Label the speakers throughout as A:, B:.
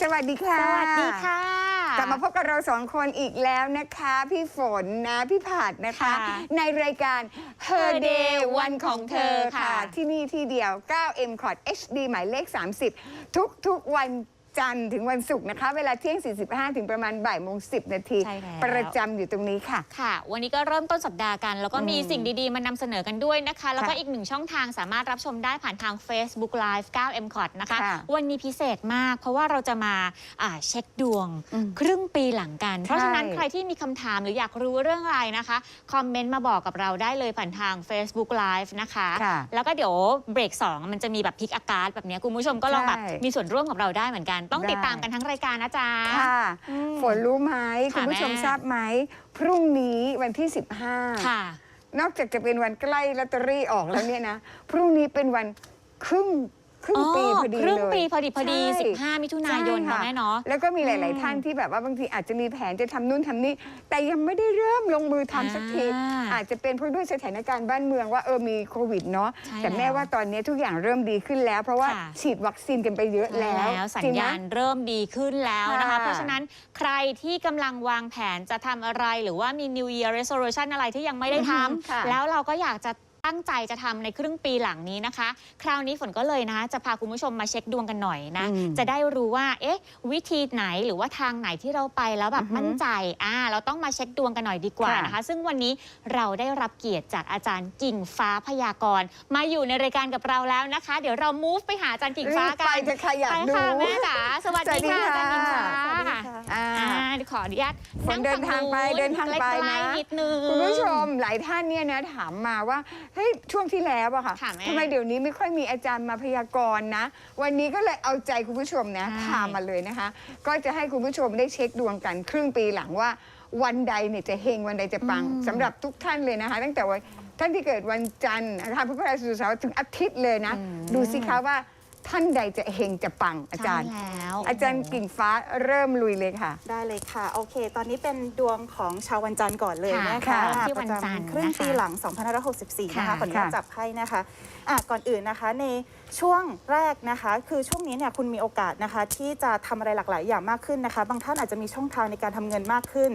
A: สวัสดีค่ะ
B: สวัสดีค่ะ
A: กลับมาพบกับเราสองคนอีกแล้วนะคะ พี่ฝนนะพี่ผัดนะคะ
B: ค่ะ
A: ในรายการ Her Day วันของเธอค่ะ
B: ค่ะ
A: ที่นี่ที่เดียว 9M c o t HD หมายเลข 30 ทุกทุกๆวัน จันทร์ถึงวันศุกร์นะคะ เวลาเที่ยง 45 ถึงประมาณบ่ายโมง10 นาที
B: ใช่แล้ว
A: ประจำอยู่ตรงนี้ค่ะ
B: ค่ะ วันนี้ก็เริ่มต้นสัปดาห์กัน แล้วก็มี
A: อืม
B: สิ่งดีๆ มานำเสนอกันด้วยนะคะ แล้วก็
A: ค่ะ
B: อีกหนึ่งช่องทางสามารถรับชมได้ผ่านทาง Facebook Live 9 m c o t นะคะ
A: ค่ะ
B: วันนี้พิเศษมาก เพราะว่าเราจะมาอ่าเช็คดวง
A: อืม
B: ครึ่งปีหลังกัน เพราะฉะนั้น
A: ใช่
B: ใครที่มีคำถามหรืออยากรู้เรื่องอะไรนะคะ คอมเมนต์มาบอกกับเราได้เลยผ่านทาง Facebook Live นะคะ
A: ค่ะ
B: แล้วก็เดี๋ยวเบรก2มันจะมีแบบพิกอากาศแบบเนี้ยคุณผู้ชมก็ลองแบบ
A: ใช่
B: มีส่วนร่วมกับเราได้เหมือนกันต้อง
A: ได้
B: ติดตามกันทั้งรายการนะจ๊ะ
A: ค่ะ
B: อืม
A: ฝนรู้ไหม
B: ค่ะ
A: คุณผู้ชม
B: แม่
A: ทราบไหม พรุ่งนี้วันที่ 15
B: ค่ะ
A: นอกจากจะเป็นวันใกล้ลอตเตอรี่ออกแล้วเนี่ยนะ พรุ่งนี้เป็นวันครึ่ง ครึ่งปีพอดีเลย
B: ครึ่งปีพอดีพอดี
A: ใช่
B: 15 มิถุนายน
A: ใช่
B: เนาะ
A: ค่ะ
B: แม่เนาะ
A: แล้วก็มีห
B: อื
A: ลาย
B: ม
A: ๆท่านที่แบบว่าบางทีอาจจะมีแผนจะทำนู่นทำนี่ แต่ยังไม่ได้เริ่มลงมือทำสักที
B: อ่า
A: อาจจะเป็นเพราะด้วยสถานการณ์บ้านเมืองว่าเออมีโควิดเนาะ
B: ใช่
A: แต่แม่
B: แล้ว
A: ว่าตอนนี้ทุกอย่างเริ่มดีขึ้นแล้ว เพราะว่า
B: ค่ะ
A: ฉีดวัคซีนกันไปเยอะแล้ว
B: แล้วสัญ
A: จริงไหม
B: ญาณเริ่มดีขึ้นแล้วนะคะ
A: ค่ะ
B: เพราะฉะนั้นใครที่กำลังวางแผนจะทำอะไรหรือว่ามี New Year Resolution อะไรที่ยังไม่ได้ท
A: อือฮึค่ะำ
B: แล้วเราก็อยากจะ ตั้งใจจะทำในครึ่งปีหลังนี้นะคะ คราวนี้ฝนก็เลยนะจะพาคุณผู้ชมมาเช็คดวงกันหน่อยนะ
A: อืม
B: จะได้รู้ว่า เอ๊ะ วิธีไหนหรือว่าทางไหนที่เราไปแล้วแบบ
A: อือฮึ
B: มั่นใจอ่าเราต้องมาเช็คดวงกันหน่อยดีกว่า
A: ค่ะ
B: นะคะ ซึ่งวันนี้เราได้รับเกียรติจากอาจารย์กิ่งฟ้าพยากรณ์มาอยู่ในรายการกับเราแล้วนะคะ เดี๋ยวเรา move ไปหาอาจารย์กิ่งฟ้า
A: รีบ
B: กั
A: ไป
B: น
A: เถอะค่ะอยาก
B: ไป
A: ดู
B: ค่ะแม่จ๋าสวัสดีค่ะ
A: สวั
B: อา
A: สดี
B: จารย์
A: ค่ะ
B: กิ่งฟ้า
A: อ่า
B: อ่าขออนุญาต
A: ฝนเดินทางไป
B: ฝั่
A: เดินทางไป
B: ใกล้
A: นะ
B: ๆนิดนึง
A: คุณผู้ชมหลายท่านเนี่ยนะถามมาว่าเฮ้ยช่วงที่แล้วอะค่ะ
B: ค่ะแม่
A: ทำไมเดี๋ยวนี้ไม่ค่อยมีอาจารย์มาพยากรณ์นะ วันนี้ก็เลยเอาใจคุณผู้ชมนะ
B: ใช่
A: พามาเลยนะคะ ก็จะให้คุณผู้ชมได้เช็คดวงกันครึ่งปีหลังว่า วันใดเนี่ยจะเฮงวันใดจะปังสำหรับทุกท่านเลยนะคะ ตั้งแต่วันท่านที่เกิดวันจันทร์นะคะพุธพฤหัสศุกร์เสาร์ถึงอาทิตย์เลยนะ ดูสิคะว่า ท่านใดจะเฮงจะปังอาจารย์
B: ใช่แล้ว
A: อาจารย์กิ่งฟ้าเริ่มลุยเลยค่ะ
C: ได้เลยค่ะ โอเค ตอนนี้เป็นดวงของชาววันจันทร์ก่อนเลยนะ
A: ค่ะ
C: คะอ่า
B: ที่วันจันทร์
C: ประจำครึ่ง
B: นะคะ
C: ปีหลัง 2564 นะคะ
B: ค่ะ
C: ขออนุญาต
A: ค่ะ
C: จับไพ่นะคะอะก่อนอื่นนะคะใน ช่วงแรกนะคะ คือช่วงนี้เนี่ยคุณมีโอกาสนะคะ ที่จะทำอะไรหลากหลายอย่างมากขึ้นนะคะ บางท่านอาจจะมีช่องทางในการทำเงินมากขึ้น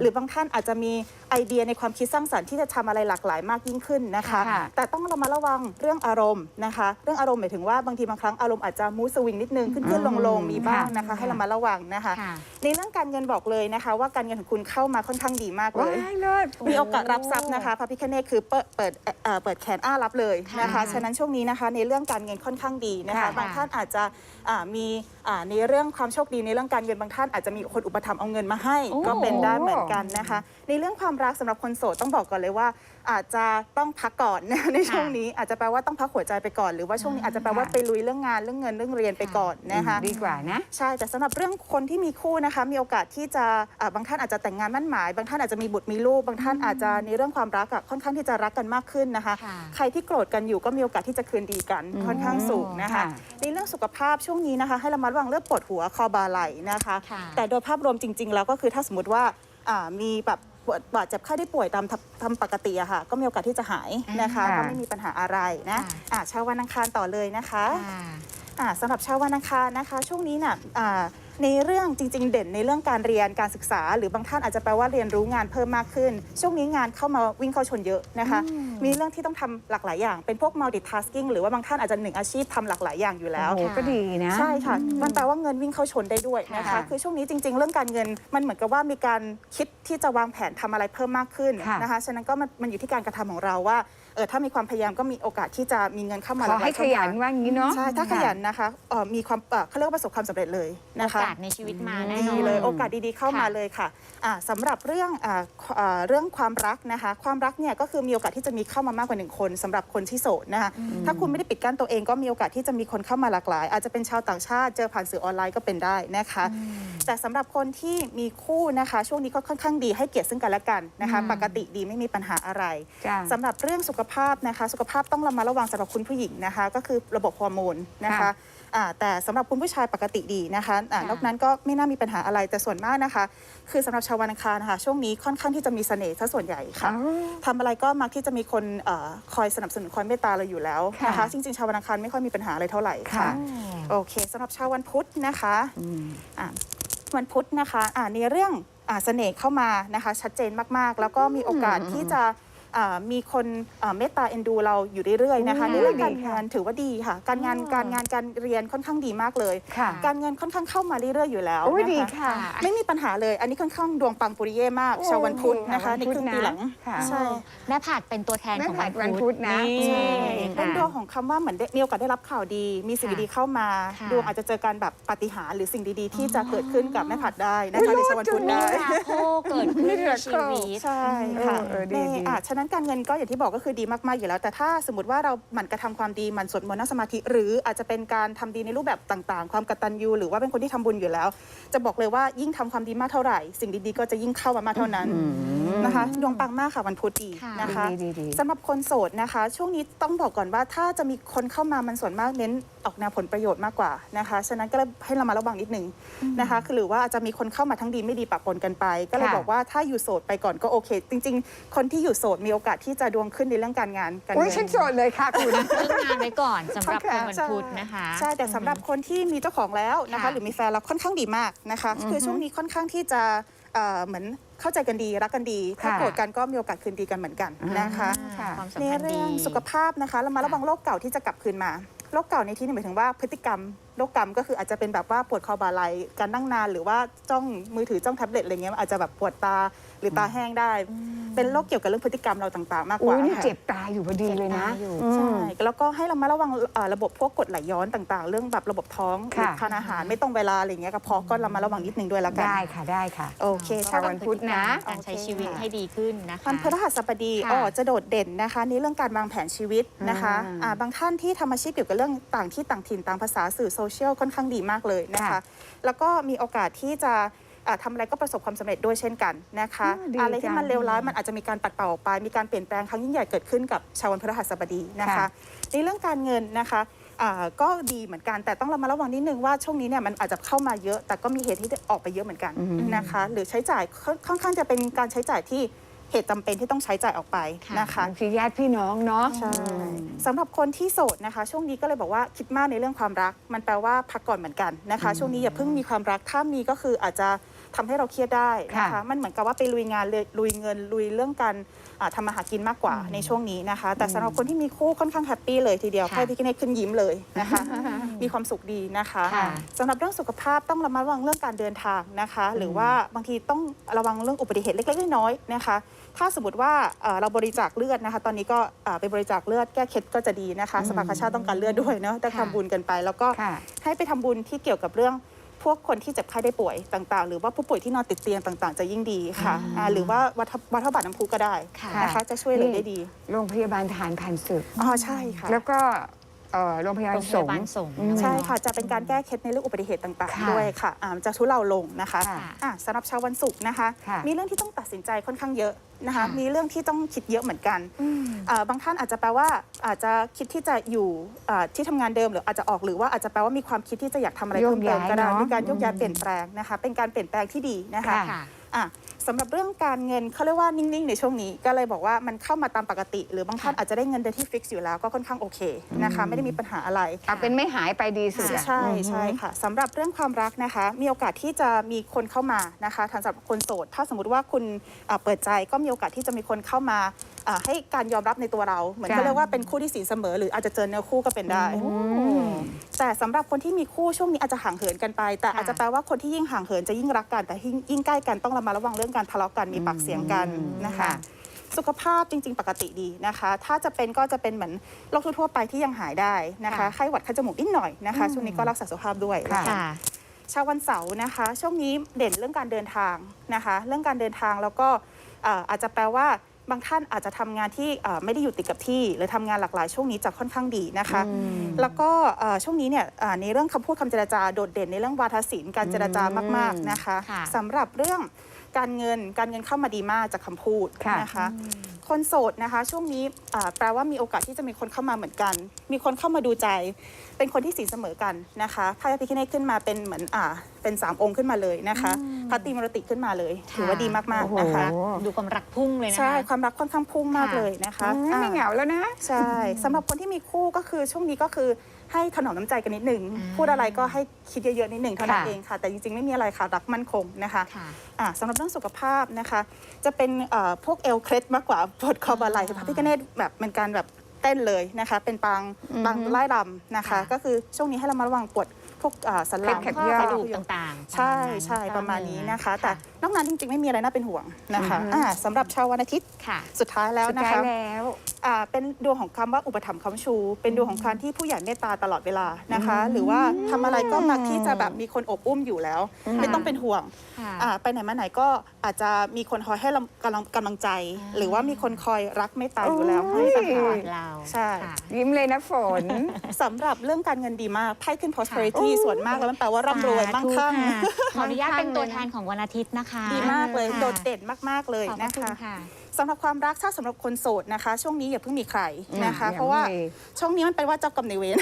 C: หรือบางท่านอาจจะมีไอเดียในความคิดสร้างสรรค์ที่จะทำอะไรหลากหลายมากยิ่งขึ้นนะคะ
A: ค่ะ
C: แต่ต้องระมัดระวังเรื่องอารมณ์นะคะ เรื่องอารมณ์หมายถึงว่าบางทีบางครั้งอารมณ์อาจจะมูสวิงนิดนึงขึ้นขึ้นลงลงๆมีบ้างนะคะ ให้ระมัดระวังนะคะ
B: ค่ะ
C: ในเรื่องการเงินบอกเลยนะคะ ว่าการเงินของคุณเข้ามาค่อนข้างดีมากเล
A: ว้ายยเลิศ
C: มีโอกาสรับทรัพย์นะคะพระพิคเนตคือเปิดเปิดเอ่อเปิดแขนอ้ารับเลยนะคะ
B: ค่ะ
C: ฉะนั้นช่วงนี้นะคะ ในเรื่องการเงินค่อนข้างดีนะคะ
A: ค่ะ
C: บางท่านอาจจะอ่ามีอ่าในเรื่องความโชคดีในเรื่องการเงินบางท่านอาจจะมีคนอุปถัมภ์เอาเงินมาให้
B: โอ้
C: ก็เป็นได้เหมือนกันนะคะ ในเรื่องความรักสำหรับคนโสดต้องบอกก่อนเลยว่า อาจจะต้องพักก่อนนะในช่วงนี้อาจจะแปลว่าต้องพักหัวใจไปก่อนหรือว่าช่วงนี้อาจจะแปลว่าไปลุยเรื่องงานเรื่องเงินเรื่องเรียนไปก่อนนะคะ
A: ดีกว่านะ
C: ใช่แต่สำหรับเรื่องคนที่มีคู่นะคะ มีโอกาสที่จะอ่าบางท่านอาจจะแต่งงานมั่นหมาย บางท่านอาจจะมีบุตรมีลูก บางท่านอาจจะในเรื่องความรักอะค่อนข้างที่จะรักกันมากขึ้นนะคะ
B: ค่ะ
C: ใครที่โกรธกันอยู่ก็มีโอกาสที่จะคืนดีกันค่อนข้างสูงนะคะ
A: ค่ะ
C: ในเรื่องสุขภาพช่วงนี้นะคะ ให้ระมัดระวังเรื่องปวดหัวคอบาไหล่นะคะ
B: ค่ะ
C: แต่โดยภาพรวมจริง ๆ แล้วก็คือถ้าสมมติว่าอ่ามีแบบ ปวดบาดเจ็บไข้ได้ป่วยตามทำทำปกติอะค่ะ ก็มีโอกาสที่จะหายนะคะ
A: ค่ะ
C: ก็ไม่มีปัญหาอะไรนะ
B: ค่ะ
C: อ่าชาววันอังคารต่อเลยนะคะ
B: ค่ะ
C: อ่าสำหรับชาววันอังคารนะคะ ช่วงนี้น่ะอ่า ในเรื่องจริง ๆ เด่นในเรื่องการเรียนการศึกษา หรือบางท่านอาจจะแปลว่าเรียนรู้งานเพิ่มมากขึ้น ช่วงนี้งานเข้ามาวิ่งเข้าชนเยอะนะคะ มีเรื่องที่ต้องทำหลากหลายอย่าง เป็นพวก multitasking หรือว่าบางท่านอาจจะหนึ่งอาชีพทำหลากหลายอย่างอยู่แล้ว
A: โอ้โหก็ดีนะ
C: ใช่ค่ะ มันแปลว่าเงินวิ่งเข้าชนได้ด้วยนะคะ
A: ค่ะ
C: คือช่วงนี้จริง ๆ เรื่องการเงินมันเหมือนกับว่ามีการคิดที่จะวางแผนทำอะไรเพิ่มมากขึ้น
A: ค่ะ
C: นะคะ ฉะนั้นก็มันมันอยู่ที่การกระทำของเราว่าเออถ้ามีความพยายามก็มีโอกาสที่จะมีเงินเข้ามา
A: ขอให้
C: ลาก
A: ข
C: ลายช่อง
A: ยัน
C: ทาง
A: ว่างี้เนาะ
C: ใช่ถ้าขยันนะคะเอ่อมีความเอ่อเขาเรียกว่าประสบความสำเร็จเลย
B: โอ
C: นะคะ
B: กาสในชีวิตมาแน่น
C: ดี
B: อน
C: เลยโอกาสดีๆเข้ามา
B: ค่ะ
C: เลยค่ะอ่าสำหรับเรื่องอ่าอ่าเรื่องความรักนะคะ ความรักเนี่ยก็คือมีโอกาสที่จะมีเข้ามามากกว่าหนึ่งคนสำหรับคนที่โสดนะคะถ้าคุณไม่ได้ปิดกั้นตัวเองก็มีโอกาสที่จะมีคนเข้ามาหลากหลาย อาจจะเป็นชาวต่างชาติเจอผ่านสื่อออนไลน์ก็เป็นได้นะคะ แต่สำหรับคนที่มีคู่นะคะ ช่วงนี้ก็ค่อนข้างดีให้เกียรติซึ่งกันและกันนะคะ ปกติดีไม่มีปัญหาอะไร
A: จ้ะ
C: สำหรับเรื่องสุขภาพนะคะ สุขภาพต้องระมัดระวังสำหรับคุณผู้หญิงนะคะ ก็คือระบบฮอร์โมนนะคะ
A: ค่ะ
C: อ่าแต่สำหรับคุณผู้ชายปกติดีนะคะอ่า
B: ค่ะ
C: นอกนั้นก็ไม่น่ามีปัญหาอะไรแต่ส่วนมากนะคะ คือสำหรับชาววันอังคารนะคะช่วงนี้ค่อนข้างที่จะมีเสน่ห์ซะส่วนใหญ่ค่ะ
A: อ๋อ
C: ทำอะไรก็มักที่จะมีคนเออคอยสนับสนุนคอยเมตตาเราอยู่แล้วนะคะ
A: ค่ะ
C: จริงๆชาววันอังคารไม่ค่อยมีปัญหาอะไรเท่าไหร่
A: ค่ะ
C: ค่ะโอเคสำหรับชาววันพุธนะคะอะวันพุธนะคะอ่าในเรื่องอ่าเสน่ห์เข้ามานะคะ ชัดเจนมากๆ แล้วก็มีโอกาสที่จะ อ่ามีคนอ่าเมตตาเอ็นดูเราอยู่เรื่อยๆนะคะ
A: อืม
C: ในเรื่องการ
A: ดีค่ะ
C: งานถือว่าดีค่ะ การงาน
A: อ๋อ
C: การงานการเรียนค่อนข้างดีมากเลย
A: ค่ะ
C: การเงินค่อนข้างเข้ามาเรื่อยๆอยู่แล้ว
A: โอ้ย
C: นะคะ
A: ดีค่ะ
C: ไม่มีปัญหาเลย อันนี้ค่อนข้างดวงปังปุริเย่มาก ชาววันพุธนะคะ
A: โอ้
C: ใน
A: ดี
C: ครึ่ง
A: ค่ะ
C: ปีหลัง
A: ค่ะ
C: ใช่
B: แม่ผัดเป็นตัวแทน
A: แม่
B: ของ
A: ผั
B: วั
A: ด
B: น
A: วันพุ
B: พุ
A: ธ
B: ธ
A: นะ
B: นี่
C: ของคำว่าเหมือนได้มีโอกาสได้รับข่าวดี มีสิ่ง
B: ค่ะ
C: ดีๆเข้ามา
B: ค่ะ
C: ดวงอาจจะเจอการแบบปาฏิหาริย์หรือสิ่งดีๆ ที่จะเกิดขึ้นกับแม่ผัดได้นะ
A: อุ๊
C: คะ
A: ย
C: ในชาววันพุธ
A: รอ
C: ได้
A: ดจัง
B: มิราโคเกิดขึ้นในชีวิต
C: ใช่ค่ะ
A: เออเออดี
C: ใน
A: ดี
C: อะฉะนั้นการเงินก็อย่างที่บอกก็คือดีมากๆอยู่แล้ว แต่ถ้าสมมติว่าเราหมั่นกระทำความดีหมั่นสวดมนต์นั่งสมาธิ หรืออาจจะเป็นการทำดีในรูปแบบต่างๆ ความกตัญญูหรือว่าเป็นคนที่ทำบุญอยู่แล้ว จะบอกเลยว่ายิ่งทำความดีมากเท่าไหร่ สิ่งดีๆก็จะยิ่งเข้ามามากเท่านั้นนะคะดวงปังมากค่ะวันพุธดี
B: ค่ะ
C: นะคะ
A: ดีดีดี
C: สำหรับคนโสดนะคะ ช่วงนี้ต้องบอกก่อนว่าถ้าจะมีคนเข้ามามันส่วนมากเน้นออกแนวผลประโยชน์มากกว่านะคะ ฉะนั้นก็เลยให้เรามาระวังนิดนึงนะคะคือหรือว่าอาจจะมีคนเข้ามาทั้งดีไม่ดีปะปนกันไป ก็เลย
A: ค่ะ
C: บอกว่าถ้าอยู่โสดไปก่อนก็โอเค จริง ๆ คนที่อยู่โสดมีโอกาสที่จะดวงขึ้นในเรื่องการงานการ
A: อุ้ย
C: เงิ
A: ฉันโสดเลยค่ะคุณ
B: เรื่องงานไว้ก่อนสำหรับคนวัน
C: ใช่
B: พุธนะคะ
C: ใช่แต่สำหรับคนที่มีเจ้าของแล้วนะคะ
B: ค่ะ
C: หรือมีแฟนแล้วค่อนข้างดีมากนะคะ คือช่วงนี้ค่อนข้างที่จะเอ่อเหมือน เข้าใจกันดีรักกันดี ถ้า
A: ค่ะ
C: โกรธกันก็มีโอกาสคืนดีกันเหมือนกันนะคะ
A: ค่ะ
B: ความสัม
C: ใน
B: พันธ์ดี
C: เรื่องสุขภาพนะคะเรามาระวังโรคเก่าที่จะกลับคืนมาโรคเก่าในที่นี้หมายถึงว่าพฤติกรรมโรคกรรมก็คืออาจจะเป็นแบบว่าปวดคอบ่าไหล่การนั่งนานหรือว่าจ้องมือถือจ้องแท็บเล็ตอะไรเงี้ยอาจจะแบบปวดตา หรือตาแห้งได้ เป็นโรคเกี่ยวกับเรื่องพฤติกรรมเราต่างๆ มากก
A: อุ้
C: ว่าย
A: นี่
C: ค่ะ
A: เจ็บตาอยู่พอดีเลยนะ
B: เจ็บตาอยู่
A: อืม
C: ใช่ แล้วก็ให้เรามาระวังเอ่อระบบพวกกรดไหลย้อนต่างๆ เรื่องแบบระบบท้องหรือ
A: ค่ะ
C: ทานอาหารไม่ตรงเวลาอะไรเงี้ยกระเพาะก็เรามาระวังนิดนึงด้วยแล้วกัน
A: ได้ค่ะได้ค่ะ
C: โอเค
A: ชาววันพุธนะ
B: การใช้ชีวิตให้ดีขึ้นนะคะ
C: วันพฤหัสบดี
B: ค่ะ
C: อ๋อจะโดดเด่นนะคะในเรื่องการวางแผนชีวิตนะคะ
A: อืม
C: อ่าบางท่านที่ทำอาชีพเกี่ยวกับเรื่องต่างที่ต่างถิ่นต่างภาษาสื่อโซเชียลค่อนข้างดีมากเลยนะคะ
A: ค่ะ
C: แล้วก็มีโอกาสที่จะ อ่าทำอะไรก็ประสบความสำเร็จด้วยเช่นกันนะคะ
A: อืมดี
C: อะไรที่มัน
A: จัง
C: เลวร้ายมันอาจจะมีการปัดเป่าออกไป มีการเปลี่ยนแปลงครั้งยิ่งใหญ่เกิดขึ้นกับชาววันพฤหัสบดีนะคะ
A: ค่ะ
C: ในเรื่องการเงินนะคะอ่าก็ดีเหมือนกันแต่ต้องระมัดระวังนิดนึงว่าช่วงนี้เนี่ยมันอาจจะเข้ามาเยอะ แต่ก็มีเหตุที่จะออกไปเยอะเหมือนกันนะคะ หรือใช้จ่ายค่อนค่อนข้างจะเป็นการใช้จ่ายที่เหตุจำเป็นที่ต้องใช้จ่ายออกไปนะคะ
A: บางทีญาติพี่น้องเนาะ
C: ใช่สำหรับคนที่โสดนะคะ ช่วงนี้ก็เลยบอกว่าคิดมากในเรื่องความรัก มันแปลว่าพักก่อนเหมือนกันนะคะ ช่วงนี้อย่าเพิ่งมีความรักถ้ามีก็คืออาจจะ ทำให้เราเครียดได้นะคะ
A: ค่ะ
C: มันเหมือนกับว่าไปลุยงานเลยลุยเงินลุยเรื่องการอ่าทำมาหากินมากกว่าในช่วงนี้นะคะ แต่สำหรับคนที่มีคู่ค่อนข้างแฮปปี้เลยทีเดียว
B: ค่ะ
C: ไพ่พิคเนตขึ้นยิ้มเลยนะคะ มีความสุขดีนะคะ
B: ค่ะ
C: สำหรับเรื่องสุขภาพต้องระมัดระวังเรื่องการเดินทางนะคะ หรือว่าบางทีต้องระวังเรื่องอุบัติเหตุเล็กๆน้อยๆนะคะ ถ้าสมมติว่าเอ่อเราบริจาคเลือดนะคะ ตอนนี้ก็เอ่อไปบริจาคเลือดแก้เคล็ดก็จะดีนะคะ สภากาชาติต้องการเลือดด้วยเนาะได้
B: ค่ะ
C: ทำบุญกันไป แล้วก็
A: ค่ะ
C: ให้ไปทำบุญที่เกี่ยวกับเรื่อง พวกคนที่เจ็บไข้ได้ป่วยต่างๆ หรือว่าผู้ป่วยที่นอนติดเตียงต่างๆ จะยิ่งดีค่ะอ่าหรือว่าวัฒวัฒบาตน้ำพุก็ได้
B: ค่ะ
C: นะคะจะช่วยเหลือได้ดี
A: โรงพยาบาลทหารผ่านศึก
C: อ๋อใช่ค่ะ
A: แล้วก็ เอ่อโรงพยาบา
B: โร
A: ล
B: งพ
A: ส
B: ยางบาล
A: ฆ์
B: สงฆ์
A: อืม
C: ใช่ค่ะ จะเป็นการแก้เคล็ดในเรื่องอุบัติเหตุต่าง
A: ค่ะ
C: ๆ ด้วยค่ะอ่าจะทุเลาลงนะคะ
A: ค่ะ
C: อะสำหรับชาววันศุกร์นะคะ
A: ค่ะ
C: มีเรื่องที่ต้องตัดสินใจค่อนข้างเยอะนะคะ
B: ค่ะ
C: มีเรื่องที่ต้องคิดเยอะเหมือนกันอ่าบางท่านอาจจะแปลว่าอาจจะคิดที่จะอยู่อ่าที่ทำงานเดิมหรืออาจจะออกหรือว่าอาจจะแปลว่ามีความคิดที่จะอยากทำอะไรเพิ่มเติมก็ได้
A: โยกย้ายเนอะ
C: มีการโยกย้าย
A: อืม
C: เปลี่ยนแปลงนะคะ เป็นการเปลี่ยนแปลงที่ดีนะคะ
A: ค่ะ
C: อะสำหรับเรื่องการเงินเขาเรียกว่านิ่งๆ ในช่วงนี้ ก็เลยบอกว่ามันเข้ามาตามปกติ หรือบางท่านอาจจะได้เงินเดือนที่ฟิกซ์อยู่แล้วก็ค่อนข้างโอเคนะคะไม่ได้มีปัญหาอะไร
A: เอาเป็นไม่หายไปดีสุดอะ
C: ใช่ใช่ค่ะสำหรับเรื่องความรักนะคะ มีโอกาสที่จะมีคนเข้ามานะคะทางสำหรับคนโสด ถ้าสมมติว่าคุณอ่าเปิดใจก็มีโอกาสที่จะมีคนเข้ามาอ่าให้การยอมรับในตัวเรา เหมือน
A: จ้ะ
C: เขาเรียกว่าเป็นคู่ที่สีเสมอ หรืออาจจะเจอเนื้อคู่ก็เป็นได้ แต่สำหรับคนที่มีคู่ช่วงนี้อาจจะห่างเหินกันไป แต่
B: ค่ะ
C: อาจจะแปลว่าคนที่ยิ่งห่างเหินจะยิ่งรักกัน แต่ยิ่งยิ่งใกล้กันต้องระมัดระวังเรื่องการทะเลาะกันมีปากเสียงกันนะคะ
A: ค่ะ
C: สุขภาพจริง ๆ ปกติดีนะคะ ถ้าจะเป็นก็จะเป็นเหมือนโรคทั่วๆไปที่ยังหายได้นะคะ
B: ค่ะ
C: ไข้หวัดไข้จมูกนิดหน่อยนะคะ ช่วงนี้ก็รักษาสุขภาพด้วย
A: ค่ะ
B: ค่ะ
C: ชาววันเสาร์นะคะ ช่วงนี้เด่นเรื่องการเดินทางนะคะ เรื่องการเดินทางแล้วก็เอ่ออาจจะแปลว่า บางท่านอาจจะทำงานที่เอ่อไม่ได้อยู่ติดกับที่ หรือทำงานหลากหลายช่วงนี้จะค่อนข้างดีนะคะ แล้วก็เอ่อช่วงนี้เนี่ยเอ่อในเรื่องคำพูดคำเจรจาโดดเด่นในเรื่องวาทศิลป์การเจรจามาก ๆนะคะ
B: ค่ะ
C: สำหรับเรื่องการเงินการเงินเข้ามาดีมากจากคำพูด
A: ค่ะ
C: นะคะ คคนโสดนะคะ ช่วงนี้อ่าแปลว่ามีโอกาสที่จะมีคนเข้ามาเหมือนกัน มีคนเข้ามาดูใจ เป็นคนที่สีเสมอกันนะคะพระพิคเนตขึ้นมาเป็นเหมือนอ่าเป็นสามองค์ขึ้นมาเลยนะคะพระตรีมรติขึ้นมาเลย ถือว่าดีมาก
A: โอ้โห
C: ๆนะคะ
B: ดูความรักพุ่งเลยนะคะ
C: ใช่ความรักค่อนข้างพุ่งมาก
B: ค่ะ
C: เลยนะคะ
A: อืม
C: อ่า
A: ไม่เหงาแล้วนะ
C: ใช่สำหรับคนที่มีคู่ก็คือช่วงนี้ก็คือ ให้ถนอมน้ำใจกันนิดหนึ่ง
B: อืม
C: พูดอะไรก็ให้คิดเยอะๆนิดหนึ่งเท่านั้น
A: ค่ะ
C: เองค่ะ แต่จริงๆไม่มีอะไรค่ะรักมั่นคงนะคะ
B: ค่ะ
C: อะสำหรับเรื่องสุขภาพนะคะ จะเป็นเอ่อพวกเอวเคล็ดมากกว่าปวดคอบาไหล่
B: อ่า
C: พระพิคเนตแบบเป็นการแบบเต้นเลยนะคะ เป็นปางปางไล่รำนะคะ
B: ค่ะ
C: ก็คือช่วงนี้ให้เรามาระวังปวดพวกอ่าสันหลัง
A: เคล็ดขัด
C: ข้
A: ย
B: ก
A: อ
B: ระดูกต่างๆ
C: ใช่
B: ประมาณนั้น
C: ใช่ประมาณนี้นะคะ แต่
B: ค่ะ
C: นอกนั้นจริงๆ ไม่มีอะไรน่าเป็นห่วงนะคะ
A: อือฮึ
C: อ่าสำหรับชาววันอาทิตย์
B: ค่ะ
C: สุดท้ายแล้ว
A: สุด
C: นะ
A: ท้าย
C: คะ
A: แล้ว
C: อ่าเป็นดวงของคำว่าอุปถัมภ์คำชู เป็นดวงของการที่ผู้ใหญ่เมตตาตลอดเวลานะคะ หรือว่าทำอะไรก็มักที่จะแบบมีคนอบอุ้มอยู่แล้วไม่ต้องเป็นห่วง
B: ค่ะ
C: อ่าไปไหนมาไหนก็อาจจะมีคนคอยให้กำลังกำลังใจ
B: อ่า
C: หรือว่ามีคนคอยรักเมตตาอยู่แล้ว
A: โอ้
C: ไม่
A: ย
C: มีปัญหา
B: เรา
C: ใช่
B: ค่ะ
A: ยิ้มเลยนะฝน
C: สำหรับเรื่องการเงินดีมากไพ่ขึ้น prosperity ส่วนมากแล้วมันแปลว่าร่ำรวยมั่งคั่ง
B: สาธุค่ะขออนุญาตเป็นตัวแทนของวันอาทิตย์นะคะ
C: ดีมากเลย
B: ค่ะ
C: โดดเด่นมาก ๆ เลย
B: ขอบพ
C: นะ
B: ระคุณ
C: คะ
B: ค่ะ
C: สำหรับความรักถ้าสำหราคนโสดนะคะ ช่วงนี้อย่าเพิ่งมีใครนะคะ
A: อืม
C: เพราะว่า
A: อย่าเพิ่งมี
C: ช่วงนี้มันเป็นว่าเจ้ากรรมนายเวร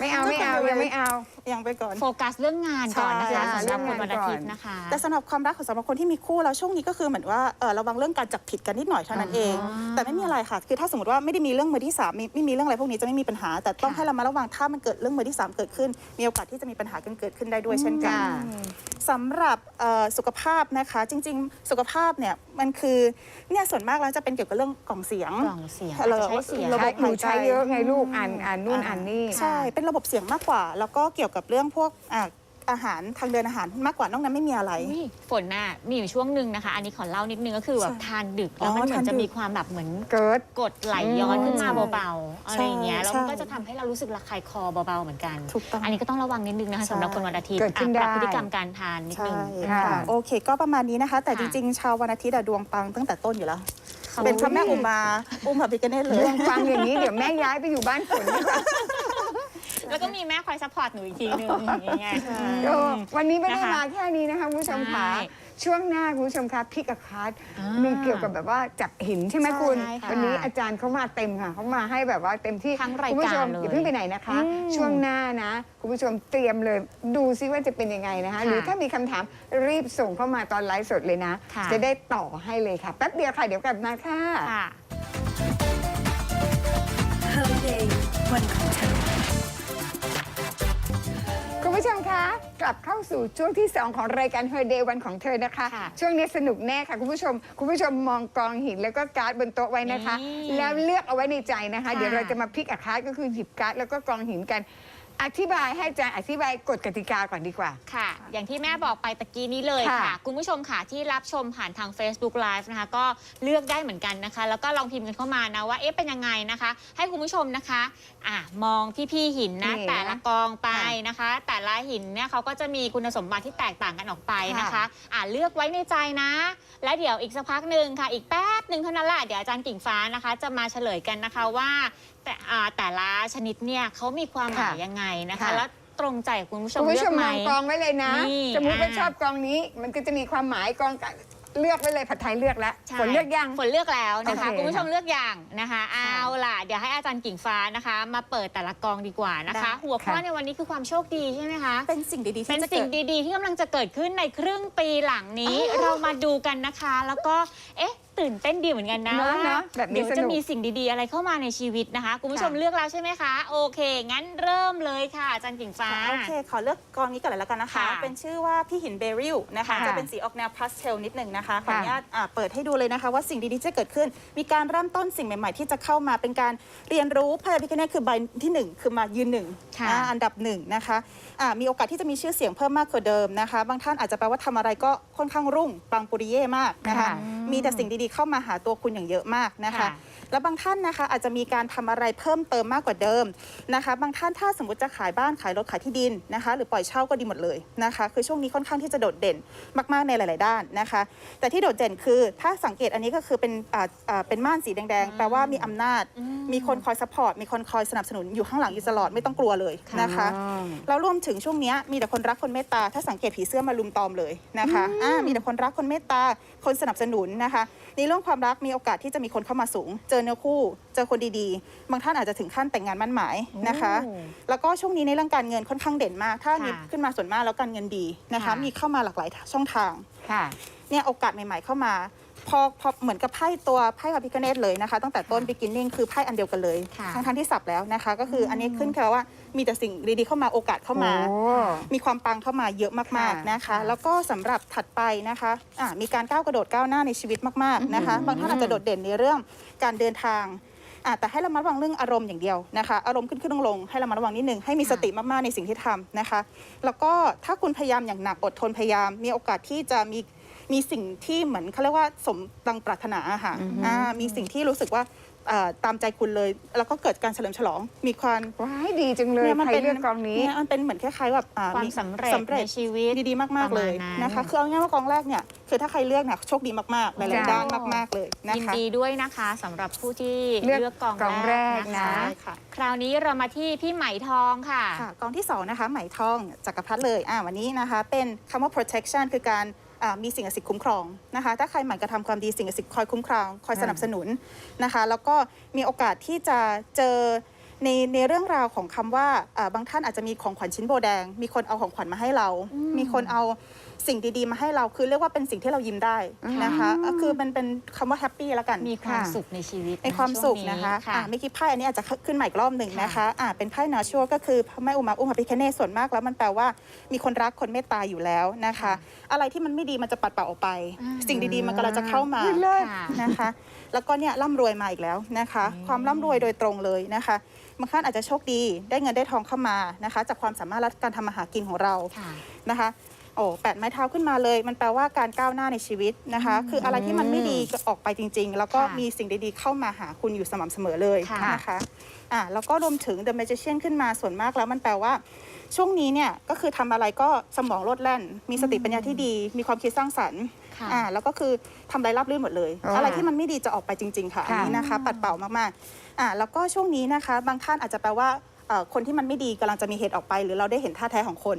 A: ไม่เอาไม่เอายังไม่เอา
C: ยังไปก่อน
B: โฟกัสเรื่องงานก่อนนะคะ
C: ใช่
B: สำหรับคนวันอาทิต
A: เรื่องงานก่อน
B: ย์นะคะ
C: แต่สำหรับความรักของสำหรับคนที่มีคู่แล้วช่วงนี้ก็คือเหมือนว่าเออระวังเรื่องการจับผิดกันนิดหน่อยเท่านั้นเอง
B: อ๋อ
C: แต่ไม่มีอะไรค่ะ คือถ้าสมมติว่าไม่ได้มีเรื่องมือที่สามมีไม่มีเรื่องอะไรพวกนี้จะไม่มีปัญหา แต่ต้อง
B: ค่ะ
C: ให้เรามาระวังถ้ามันเกิดเรื่องมือที่สามเกิดขึ้น มีโอกาสที่จะมีปัญหากันเกิดขึ้นได้ด้วยเช่นกัน
A: จ้า
C: สำหรับเอ่อสุขภาพนะคะ จริง ๆ สุขภาพเนี่ย มันคือเนี่ยส่วนมากแล้วจะเป็นเกี่ยวกับเรื่องกล่องเสียง
B: กล่องเสียง
C: เรา
B: อาจจะใช้เสียง
C: ระบบ
A: หนูใช้เยอะไงลูกอ่านอ่านนู่นอ่านนี่
C: ใช่ เป็นระบบเสียงมากกว่า แล้วก็เกี่ยวกับเรื่องพวกอะ อาหารทางเดินอาหารมากกว่านอกนั้นไม่มีอะไร
B: อุ๊ยฝนน่ะมีอยู่ช่วงหนึ่งนะคะ อันนี้ขอเล่านิดนึงก็คือแบบ
C: ใช่
B: ทานดึกแล้วมัน
C: อ๋อ
B: เหมือน
C: ทานดึ
B: จะ
C: ก
B: มีความแบบเหมือน
A: เกิด
B: กดไหลย้อนขึ้นมา
C: อืม
B: เบาๆอะไรอย่างเงี้ย
C: ใช่
B: แล้วมันก็
C: ใช่
B: จะทำให้เรารู้สึกระคายคอเบาๆเหมือนกัน
C: ถูกต้อง
B: อันนี้ก็ต้องระวังนิดนึงนะคะ
C: ใช่
B: สำหรับคนวันอาทิตย์
A: เกิดขึ้น
B: อะปรับ
A: ได้
B: พฤติกรรมการทานนิด
C: ใช่
B: นึง
C: ค่ะ
A: ค่ะ
C: โอเค ก็ประมาณนี้นะคะ แต่
B: ค่ะ
C: จริงๆ ชาววันอาทิตย์อะดวงปังตั้งแต่ต้นอยู่แล้ว
B: เขา
C: เป็นพระแม่อุมา อุ้มพระพิฆเนศเล
A: ด
C: ย
A: วงฟังอย่างนี้เดี๋ยวแม่ย้ายไปอยู่บ้านฝนดีกว่า
B: แล้วก็มีแม่คอยซัพพอร์ตหนูอีกทีนึงอย่างเงี้ย
A: โอ้วันนี้ไม่ได้
B: นะคะ
A: มาแค่นี้นะคะคุณผู้ชมค่ะ
B: ใช่
A: ช่วงหน้าคุณผู้ชมคะพิกอาคาร์ด
B: อ่ามี
A: มีเกี่ยวกับแบบว่าจับหินใช่ไหม
C: ใช่
A: คุณ
B: ค่ะ
A: วันนี้อาจารย์เขามาเต็มค่ะเขามาให้แบบว่าเต็มที่
B: ทั้งราย
A: คุณผู้ชม
B: การเลย
A: อย่าเพิ่งไปไหนนะคะ
B: อืม
A: ช่วงหน้านะ คุณผู้ชมเตรียมเลยดูซิว่าจะเป็นยังไงนะคะ
B: ค่ะ
A: หรือถ้ามีคำถามรีบส่งเข้ามาตอนไลฟ์สดเลยนะ
B: ค่ะ
A: จะได้ต่อให้เลยค่ะแป๊บเดียวค่ะเดี๋ยวกลับมาค่ะ
B: ค่ะ
D: Her Day วันของเธ
A: กลับเข้าสู่ช่วงที่ 2 ของรายการ Her Day วันของเธอนะคะ
B: ค่ะ
A: ช่วงนี้สนุกแน่ค่ะ คุณผู้ชม คุณผู้ชมมองกองหินแล้วก็การ์ดบนโต๊ะไว้นะคะ
B: นี่
A: แล้วเลือกเอาไว้ในใจนะคะ
B: ค่ะ
A: เดี๋ยวเราจะมาพลิกอาคาร์ดก็คือหยิบการ์ดแล้วก็กองหินกัน อธิบายให้อาจารย์อธิบายกฎกติกาก่อนดีกว่า
B: ค่ะ อย่างที่แม่บอกไปตะกี้นี้เลย
A: ค่ะ
B: ค่ะคุณผู้ชมค่ะที่รับชมผ่านทาง Facebook Live นะคะ ก็เลือกได้เหมือนกันนะคะ แล้วก็ลองพิมพ์กันเข้ามานะว่าเอ๊ะเป็นยังไงนะคะ ให้คุณผู้ชมนะคะอะมองพี่ๆหินนะ
A: นี่นะ
B: แต่ละกองไป
A: ค่ะ
B: นะคะ แต่ละหินเนี่ยเขาก็จะมีคุณสมบัติที่แตกต่างกันออกไปนะคะ
A: ค่ะ
B: อะเลือกไว้ในใจนะ และเดี๋ยวอีกสักพักหนึ่งค่ะ อีกแป๊บหนึ่งเท่านั้นแหละเดี๋ยวอาจารย์กิ่งฟ้านะคะ จะมาเฉลยกันนะคะว่า แต่อ่าแต่ละชนิดเนี่ยเขามีความหมาย
A: ค่ะ
B: ยังไงนะคะ
A: ค่ะ
B: แล้วตรงใจกับคุณผู้ชม
A: คุณผู้ชม
B: เลืกไห
A: มองกองไว้เลยนะ
B: นี่
A: สมมติว่า
B: อ่า
A: ชอบกองนี้ มันก็จะมีความหมายกองกันเลือกไว้เลยผัดไทยเลือกแล้ว
B: ใช่
A: ฝนเลือกยัง
B: ฝนเลือกแล้วนะคะ
A: โอเค
B: คุณผู้ชมเลือกอย่างนะคะเอาล่ะเดี๋ยวให้อาจารย์กิ่งฟ้านะคะ มาเปิดแต่ละกองดีกว่านะคะ
C: ได้
B: หัวข้อ
A: ค่ะ
B: ในวันนี้คือความโชคดีใช่ไหมคะ
C: เป็นสิ่งดีๆ
B: เป็น
C: ที่จะ
B: สิ่
C: เกิ
B: ง
C: ด
B: ดี ๆ ที่กำลังจะเกิดขึ้นในครึ่งปีหลังนี้ เรามาดูกันนะคะ แล้วก็ เอ๊ะ ตื่นเต้นดีเหมือนกันนะ
A: เนอะ
B: ว่า
A: เนอะแบบนี้
B: เดี๋ยว
A: ส
B: จะ
A: นุก
B: มีสิ่งดีๆอะไรเข้ามาในชีวิตนะคะ คุณผู้ชม
A: ค่ะ
B: เลือกแล้วใช่ไหมคะ โอเค งั้นเริ่มเลยค่ะอาจารย์กิ่งฟ้า
C: โอเค ขอเลือกกองนี้ก่อนเลยแล้วกันนะคะ
B: ค่ะ
C: เป็นชื่อว่าพี่หินเบริลนะคะ
A: ค่ะ
C: จะเป็นสีออกแนวพาสเทลนิดหนึ่งนะคะ ขออนุ
A: ค่ะ
C: ญาตอ่าเปิดให้ดูเลยนะคะ ว่าสิ่งดีๆจะเกิดขึ้น มีการเริ่มต้นสิ่งใหม่ๆ ที่จะเข้ามาเป็นการเรียนรู้พระพิฆเนศคือใบที่หนึ่งคือมายืนหนึ่ง
B: ค่ะ
C: อ่าอันดับหนึ่งนะคะอ่ามีโอกาสที่จะมีชื่อเสียงเพิ่มมากกว่าเดิมนะคะ บางท่านอาจจะแปลว่าทำอะไรก็ค่อนข้างรุ่งปังปุริเย่มากนะคะ
A: ค่ะ
C: มีแต่สิ่งดีๆเข้ามาหาตัวคุณอย่างเยอะมากนะคะ
B: ค่ะ
C: แล้วบางท่านนะคะอาจจะมีการทำอะไรเพิ่มเติมมากกว่าเดิมนะคะ บางท่านถ้าสมมติจะขายบ้านขายรถขายที่ดินนะคะ หรือปล่อยเช่าก็ดีหมดเลยนะคะ คือช่วงนี้ค่อนข้างที่จะโดดเด่นมากๆในหลาย ๆ ด้านนะคะ แต่ที่โดดเด่นคือถ้าสังเกตอันนี้ก็คือเป็นอ่าอ่าเป็นม่านสีแดงๆแปลว่ามีอำนาจ มีคนคอยซัพพอร์ตมีคนคอยสนับสนุนอยู่ข้างหลังอยู่ตลอดไม่ต้องกลัวเลยนะคะ
A: อ๋อ
C: แล้วรวมถึงช่วงเนี้ยมีแต่คนรักคนเมตตาถ้าสังเกตผีเสื้อมาลุมตอมเลยนะคะอ่ามีแต่คนรักคนเมตตาคนสนับสนุนนะคะในเรื่องความรักมีโอกาสที่จะมีคนเข้ามาสูงเจอเนื้อคู่เจอคนดีๆ บางท่านอาจจะถึงขั้นแต่งงานมั่นหมายนะคะ
B: โอ้
C: แล้วก็ช่วงนี้ในเรื่องการเงินค่อนข้างเด่นมาก ถ้า
B: ค่ะ
C: มีขึ้นมาส่วนมากแล้วการเงินดีนะคะ
B: ค่ะ
C: มีเข้ามาหลากหลายช่องทาง
A: ค่ะ
C: เนี่ยโอกาสใหม่ๆเข้ามาพอพอเหมือนกับไพ่ตัวไพ่พระพิคเนตเลยนะคะ ตั้งแต่ต้น beginning คือไพ่อันเดียวกันเลย
B: ค่ะ
C: ทั้งทั้งๆที่สับแล้วนะคะ ก็คืออันนี้ขึ้นแค่ว่า มีแต่สิ่งดีๆเข้ามาโอกาสเข้ามา
A: โอ้
C: มีความปังเข้ามาเยอะมาก
A: ค่ะ
C: ๆนะคะแล้วก็สำหรับถัดไปนะคะอะมีการก้าวกระโดดก้าวหน้าในชีวิตมากๆนะคะ บางท่านอาจจะโดดเด่นในเรื่องการเดินทางอะแต่ให้ระมัดระวังเรื่องอารมณ์อย่างเดียวนะคะ อารมณ์ขึ้นขึ้นลงลงให้ระมัดระวังนิดนึงให้มี
B: ค่ะ
C: สติมากๆในสิ่งที่ทำนะคะ แล้วก็ถ้าคุณพยายามอย่างหนักอดทนพยายาม มีโอกาสที่จะมีมีสิ่งที่เหมือนเขาเรียกว่าสมดังปรารถนาอะค่ะอ่ามีสิ่งที่รู้สึกว่า เอ่อตามใจคุณเลย แล้วก็เกิดการเฉลิมฉลอง มีความ
A: ว้ายดีจังเลย
C: เนี่ยมัน
A: ใคร
C: เป็น
A: เลือกกองนี้
C: เนี่ยมันเป็นเหมือนคล้ายๆแบบอ่
B: ความสำเร็จ
C: สำเร็จ
B: ในชีวิต
C: ดีๆมากๆเลย
B: ประมาณนั้น
C: นะคะ คือเอาง่ายๆว่ากองแรกเนี่ยคือถ้าใครเลือกเนี่ยโชคดีมากๆหลาย
A: จ้ะ
C: ๆด้านมากๆเลยนะ
B: ยิน
C: คะ
B: ดีด้วยนะคะสำหรับผู้ที่
A: เลือก
B: เลือกกอง
A: กองแรก
B: นะ
A: นะ
B: คะ
C: ใช่ค่ะ
B: คราวนี้เรามาที่พี่ไหมทองค่ะ
C: ค่ะกองที่ 2 นะคะไหมทองจักรพรรดิเลยอ่าวันนี้นะคะ เป็นคำว่า protection คือการ อ่ามีสิ่งศักดิ์สิทธิ์คุ้มครองนะคะถ้าใครหมั่นกระทำความดีสิ่งศักดิ์สิทธิ์คอยคุ้มครองคอยสนับสนุนนะคะแล้วก็มีโอกาสที่จะเจอในในเรื่องราวของคำว่าอ่าบางท่านอาจจะมีของขวัญชิ้นโบแดง มีคนเอาของขวัญมาให้เรา มีคนเอา สิ่งดีๆ มาให้เราคือเรียกว่าเป็นสิ่งที่เรายิ้มได้นะคะอะคือมันเป็นคำว่าแฮปปี้แล้วกัน
B: มีความ
A: ค่ะ
B: สุขในชีวิต
C: ในความสุข
B: ช่ง
C: นะคะ
B: ค่ะ
C: อะเมื่อกี้ไพ่อันนี้อาจจะขึ้นใหม่อีกรอบหนึ่ง
B: ค่ะ
C: นะคะอะเป็นไพ่นาชัวก็คือพระแม่อุมาอุ้มพระพิคเนศส่วนมากแล้วมันแปลว่ามีคนรักคนเมตตาอยู่แล้วนะคะ อะไรที่มันไม่ดีมันจะปัดเป่าออกไป
B: อ่า
C: สิ่งดีๆมันกำลังจะเข้ามา
A: เลิศ
B: ค่ะ
C: นะคะ แล้วก็เนี่ยร่ำรวยมาอีกแล้วนะคะ ความร่ำรวยโดยตรงเลยนะคะบางท่านอาจจะโชคดีได้เงินได้ทองเข้ามานะคะ จากความสามารถและการทำมาหากินของเรา
B: ค่ะ
C: นะคะ โอ้แปดไม้เท้าขึ้นมาเลย มันแปลว่าการก้าวหน้าในชีวิตนะคะ คืออะไรที่มันไม่ดีก็ออกไปจริง ๆ แล้วก็
B: ค่ะ
C: มีสิ่งดีๆเข้ามาหาคุณอยู่สม่ำเสมอเลย
B: ค่ะ
C: นะคะอ่าแล้วก็รวมถึง The Magician ขึ้นมาส่วนมากแล้วมันแปลว่า ช่วงนี้เนี่ยก็คือทำอะไรก็สมองโลดแล่น มีสติปัญญาที่ดี มีความคิดสร้างสรรค์
B: ค่ะ
C: อ่าแล้วก็คือทำอะไรราบรื่นหมดเลย
A: อ๋ออ
C: อะไรที่มันไม่ดีจะออกไปจริง ๆ ค่ะอันนี้นะคะ ปัดเป่ามากๆอ่าแล้วก็ช่วงนี้นะคะ บางท่านอาจจะแปลว่า เอ่อคนที่มันไม่ดีกำลังจะมีเหตุออกไป หรือเราได้เห็นท่าแท้ของคน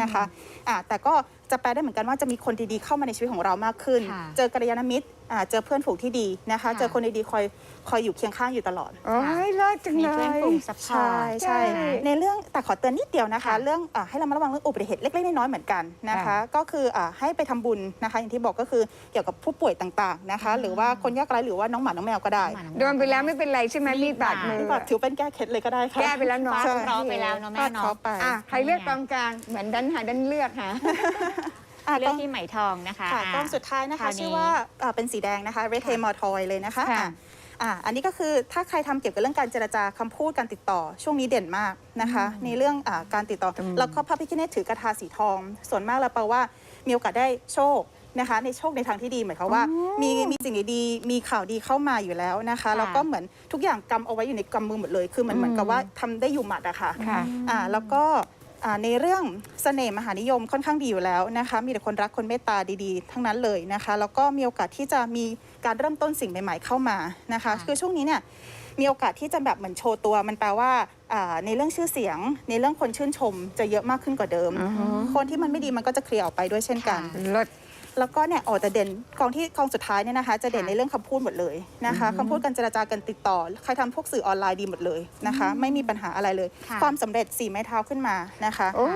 C: นะคะอ่าแต่ก็จะแปลได้เหมือนกันว่าจะมีคนดีๆเข้ามาในชีวิตของเรามากขึ้น
B: ค่ะ
C: เจอกัลยาณมิตร อ่าเจอเพื่อนฝูงที่ดีนะคะ
B: ค่ะ
C: เจอคนดีๆคอยคอยอยู่เคียงข้างอยู่ตลอด
A: โอ้ยเลิศจัง
B: มี
A: เล
B: เพื่อน
A: ย
B: กลุ่มซัพพอ
C: ใช่
B: ร์ต
C: ใช่
B: ไหม
C: ในเรื่องแต่ขอเตือนนิดเดียวนะคะ
B: ค่ะ
C: เรื่องอาให้เรามาระวังเรื่องอุบัติเหตุเล็กๆน้อยๆเหมือนกันนะคะ
A: ค่ะ
C: ก็คืออาให้ไปทำบุญนะคะ อย่างที่บอกก็คือเกี่ยวกับผู้ป่วยต่างๆนะคะ หรือว่าคนยากไร้หรือว่าน้องหมาน้องแมวก็ได้
A: โดนไปแล้วไม่เป็นไรใช่ไหมมีดบาดมือ
C: นี่แบบถือเป็นแก้เคล็ดเลยก็ได้ค่ะ
A: แก้ไปแล้วเนาะ
B: ฟาด
C: ใช่
B: เคราะห์ไปแล้วเนาะแม่
C: ฟาด
B: เนาะ
C: เคราะห์ไป
A: อะใครเลือกกองกลางเหมือนดันหาดันเลือกหา
C: อะ
B: เลื
C: ก
B: อ
C: อกง
B: ที่ไหมทองนะคะ
C: ค่ะ
B: อะ
C: กองสุดท้ายนะ
B: ครา
C: คะ
B: วนี้
C: ชื่อว่าอ่าเป็นสีแดงนะคะ red hay m o r t o y เลยนะคะ
A: ค่ะ
C: อะอะอันนี้ก็คือถ้าใครทำเกี่ยวกับเรื่องการเจรจาคำพูดการติดต่อช่วงนี้เด่นมากนะคะ ในเรื่องอาการติดต่ออ
A: ม
C: แล้วก็พระพิฆเนศถือกระทาสีทอง ส่วนมากแล้วแปลว่ามีโอกาสได้โชคนะคะ ในโชคในทางที่ดีหมายความว่า มีมีสิ่งดีๆมีข่าวดีเข้ามาอยู่แล้วนะคะ
B: ค่ะ
C: แล้วก็เหมือนทุกอย่างกำเอาไว้อยู่ในกำมือหมดเลย คือเหมือนเหมือนกับว่าทำได้อยู่หมัดอะค่ะ
A: ค่ะ
C: อ่าแล้วก็อ่า ในเรื่องเสน่ห์มหานิยมค่อนข้างดีอยู่แล้วนะคะ มีแต่คนรักคนเมตตาดีๆ ทั้งนั้นเลยนะคะ แล้วก็มีโอกาสที่จะมีการเริ่มต้นสิ่งใหม่ๆเข้ามานะคะ
B: ค่ะ
C: คือช่วงนี้เนี่ยมีโอกาสที่จะแบบเหมือนโชว์ตัว มันแปลว่าอ่าในเรื่องชื่อเสียง ในเรื่องคนชื่นชมจะเยอะมากขึ้นกว่าเดิม
A: อือฮึ
C: คนที่มันไม่ดีมันก็จะเคลียร์ออกไปด้วยเช่นกัน
B: ค่ะ
A: เลิศ
C: แล้วก็เนี่ยออกจะเด่นกองที่กองสุดท้ายเนี่ยนะคะ จะเด่น
B: ค่ะ
C: ในเรื่องคำพูดหมดเลยนะคะคำพูดการเจรจาการติดต่อ ใครทำพวกสื่อออนไลน์ดีหมดเลยนะคะ ไม่มีปัญหาอะไรเลย
B: ค่ะ
C: ความสำเร็จสี่ไม้เท้าขึ้นมานะคะ
A: โอ้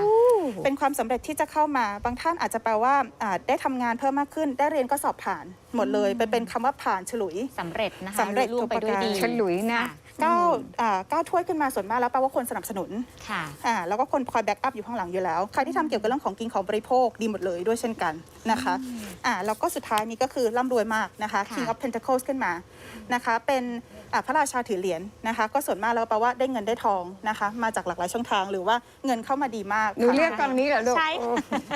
C: เป็นความสำเร็จที่จะเข้ามา บางท่านอาจจะแปลว่าอ่าได้ทำงานเพิ่มมากขึ้น ได้เรียนก็สอบผ่านหมดเลย ไปเป็นคำว่าผ่านฉลุย
B: สำเร็จนะคะ
C: สำเร็จ
B: ล่วงไปด้วยดี
C: ทุกประการ
A: ฉลุยนะ
B: ค่ะ
C: ก้าวอ่าก้าวถ้วยขึ้นมาส่วนมากแล้วแปลว่าคนสนับสนุน
B: ค่ะ
C: อ่าแล้วก็คนคอยแบ็กอัพอยู่ข้างหลังอยู่แล้วใครที่ทำเกี่ยวกับเรื่องของกินของบริโภคดีหมดเลยด้วยเช่นกันนะคะอ่าแล้วก็สุดท้ายนี้ก็คือร่ำรวยมากนะคะ
B: ค่ะ
C: King of Pentacles ขึ้นมานะคะเป็นอ่าพระราชาถือเหรียญนะคะ ก็ส่วนมากแล้วแปลว่าได้เงินได้ทองนะคะ มาจากหลากหลายช่องทางหรือว่าเงินเข้ามาดีมาก
A: หนูเลือกกองนี้เหรอลูก
B: ใช่
A: โอ้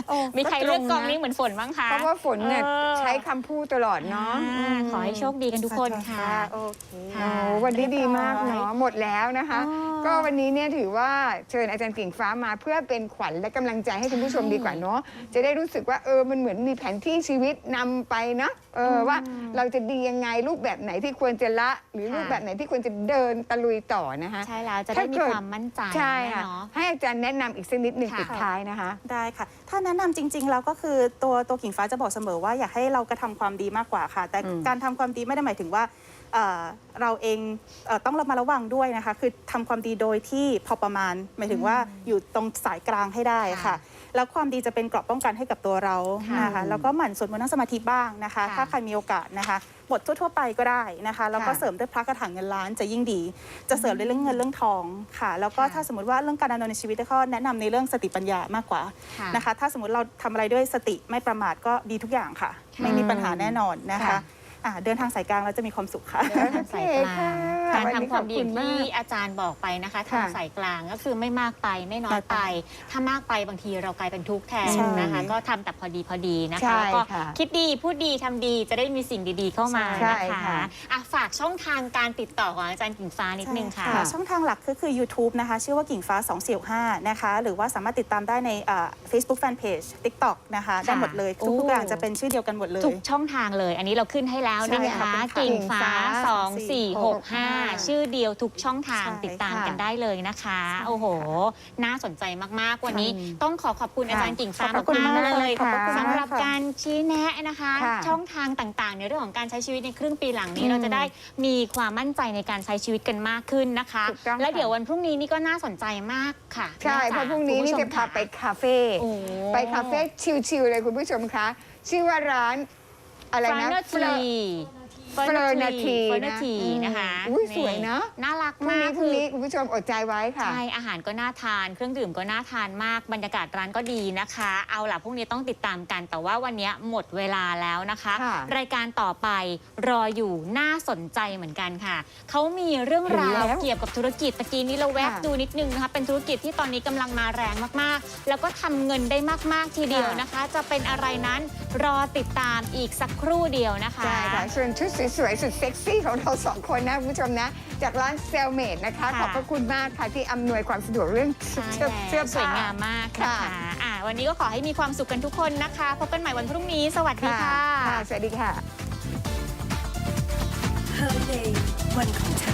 C: โอ้
B: มีใครเลือกกอง
A: ก็ตรงนะ
B: นี้เหมือนฝนบ้างคะ
A: เพราะว่าฝนเนี่ย
B: เออ
A: ใช้คำพูดตลอดเนาะ
B: อ่าขอให้โชคดีกันทุกคนค่ะ
C: โอเค
B: ค่ะ
A: โอ้วันนี้ดีมากากเนาะหมดแล้วนะคะ
B: อ๋อ
A: ก็วันนี้เนี่ยถือว่าเชิญอาจารย์กิ่งฟ้ามาเพื่อเป็นขวัญและกำลังใจให้คุณผู้ชม
B: ใช่
A: ดีกว่าเนาะจะได้รู้สึกว่าเออมันเหมือนมีแผนที่ชีวิตนำไปเนาะเออว่าเราจะดียังไงรูปแบบไหนที่ควรจะละ หรือ
B: ค่ะ
A: รูปแบบไหนที่ควรจะเดินตะลุยต่อนะคะ
B: ใช่แล้วจะได้
A: ถ้า
B: มี
A: เกิด
B: ความมั่นใจ
A: ใช่ค่ะ
B: เนาะ
A: ให้อาจารย์แนะนำอีกสักนิดหนึ่ง
B: ค่ะ
A: ปิดท้ายนะคะ
C: ได้ค่ะ ถ้าแนะนำจริง ๆ แล้วก็คือตัวตัวกิ่งฟ้าจะบอกเสมอว่าอยากให้เรากระทำความดีมากกว่าค่ะ แต่
A: อืม
C: การทำความดีไม่ได้หมายถึงว่า เอ่อเราเองเอ่อต้องระมัดระวังด้วยนะคะ คือทำความดีโดยที่พอประมาณ หมายถึงว่าอยู่ตรงสายกลางให้ได้
B: ค่ะ
C: ค่ะแล้วความดีจะเป็นเกราะป้องกันให้กับตัวเรา
B: ค่ะ
C: นะคะแล้วก็หมั่นสวดมนต์นั่งสมาธิบ้างนะคะ
B: ค่ะ
C: ถ้าใครมีโอกาสนะคะบททั่วๆไปก็ได้นะคะ แล้วก็
A: ค่ะ
C: เสริมด้วยพระกระถางเงินล้านจะยิ่งดี จะเสริมในเรื่องเงินเรื่องทองค่ะ แล้วก็
B: ค่ะ
C: ถ้าสมมติว่าเรื่องการดำเนินในชีวิตก็แนะนำในเรื่องสติปัญญามากกว่า
B: ค่ะ
C: นะคะถ้าสมมติเราทำอะไรด้วยสติไม่ประมาทก็ดีทุกอย่างค่ะ ไม่มีปัญหาแน่นอนนะคะ
A: ค่ะ
C: อ่าเดินทางสายกลางแล้วจะมีความสุขค่ะ
B: เดินทางสายกลาง
A: โอเคค่ะ
B: การ
A: วันนี้
B: ทำความดี
A: ขอบคุณ
B: ที่
A: มาก
B: อาจารย์บอกไปนะคะ
A: ค่ะ
B: ทำสายกลางก็คือไม่มากไปไม่น้อยไป ถ้ามากไปบางทีเรากลายเป็นทุกข์แทน
C: ใช่
B: นะคะ ก็ทำแต่พอดีพอดีนะ
A: ใช่
B: คะแล้วก็
A: ค่ะ
B: คิดดีพูดดีทำดีจะได้มีสิ่งดีๆเข้ามา
A: ใช่
B: นะคะ
A: ค่ะ
B: อะฝากช่องทางการติดต่อของอาจารย์กิ่งฟ้านิดนึงค่ะ
C: ใช่ช่องทางหลักก็คือ YouTube นะคะ ชื่อว่ากิ่งฟ้า 245 นะคะ หรือว่าสามารถติดตามได้ในเอ่อ Facebook Fanpage TikTok นะคะ ได้หมดเลย
B: โอ้
C: ทุกๆอย่างจะเป็นชื่อเดียวกันหมดเลย
B: ทุกช่องทางเลย อันนี้เราขึ้นให้แล้ว
A: ใช่
B: นะ
A: ค่ะ
B: คะ
A: เป็น
B: กิ่งฟ้า
A: กิ่งฟ้า
B: 2465 ชื่อเดียวทุกช่องทาง
C: ใช่
B: ติดตาม
A: ค่ะ
B: กันได้เลยนะคะ
C: ใช่
B: โอ้โห น่าสนใจมากๆ วันนี้
A: ค่ะ
B: ต้องขอขอบคุณ
A: ค่ะ
B: อาจารย์กิ่งฟ้า
A: ขอบคุณ
B: มาก
A: มาก
B: ๆเลย
A: ขอบคุณ
B: สำหรับ
C: ค่ะ
B: การชี้แนะนะคะ
A: ค่ะ
B: ช่องทางต่างๆ ในเรื่องของการใช้ชีวิตในครึ่งปีหลังนี้
A: อืม
B: เราจะได้มีความมั่นใจในการใช้ชีวิตกันมากขึ้นนะคะ
A: ถูกต้อง
B: และ
A: ค่ะ
B: เดี๋ยววันพรุ่งนี้นี่ก็น่าสนใจมากค่ะ
A: ใช่
B: แม่
A: เพ
B: จ๋
A: ราะพรุ่งนี้นี่
B: คุณผู้ช
A: จะ
B: ม
A: พาไปคาเฟ่
B: โอ้
A: ไปคาเฟ่ชิลๆเลยคุณผู้ชมคะ ชื่อว่าร้าน อะไร
B: ฟราน
A: นะ
B: เนอร์ที
A: เฟลอนาที
B: เฟอร์นาที
A: นะ
B: นะคะ
A: อุ้ยสวยนะ
B: น่ารัก
A: พรุ่ง
B: มาก
A: นี้พรุ่งนี้คุณผู้ชมอดใจไว้ค่ะ
B: ใช่ อาหารก็น่าทาน เครื่องดื่มก็น่าทานมาก บรรยากาศร้านก็ดีนะคะ เอาล่ะพรุ่งนี้ต้องติดตามกัน แต่ว่าวันนี้หมดเวลาแล้วนะคะ
A: ค่ะ
B: รายการต่อไปรออยู่น่าสนใจเหมือนกันค่ะ เขามีเรื่องราว
A: เห็นแล้ว
B: เกี่ยวกับธุรกิจตะกี้นี้เราแวบ
A: ค่ะ
B: ดูนิดนึงนะคะ เป็นธุรกิจที่ตอนนี้กำลังมาแรงมากๆ แล้วก็ทำเงินได้มากๆทีเดียว
A: ค่ะ
B: นะคะ จะเป็นอะไรนั้นรอติดตามอีกสักครู่เดียวนะคะ
A: ใช่ค่ะส่วนชุดสวยๆ สุดเซ็กซี่ของเราสองคนนะคุณผู้ชมนะ จากร้านเซลเมดนะคะ
B: ค่ะ
A: ขอบพระคุณมากค่ะที่อำนวยความสะดวกเรื่อง
B: ใช่
A: เสื้อเสื้อ
B: แล้วสวย
A: ผ้า
B: งามมากนะคะ
A: ค่ะ
B: อะวันนี้ก็ขอให้มีความสุขกันทุกคนนะคะ พบกันใหม่วันพรุ่งนี้ สวัสดีค่ะ
A: ค่ะ สวัสดีค่ะ
D: Her Day วันของฉัน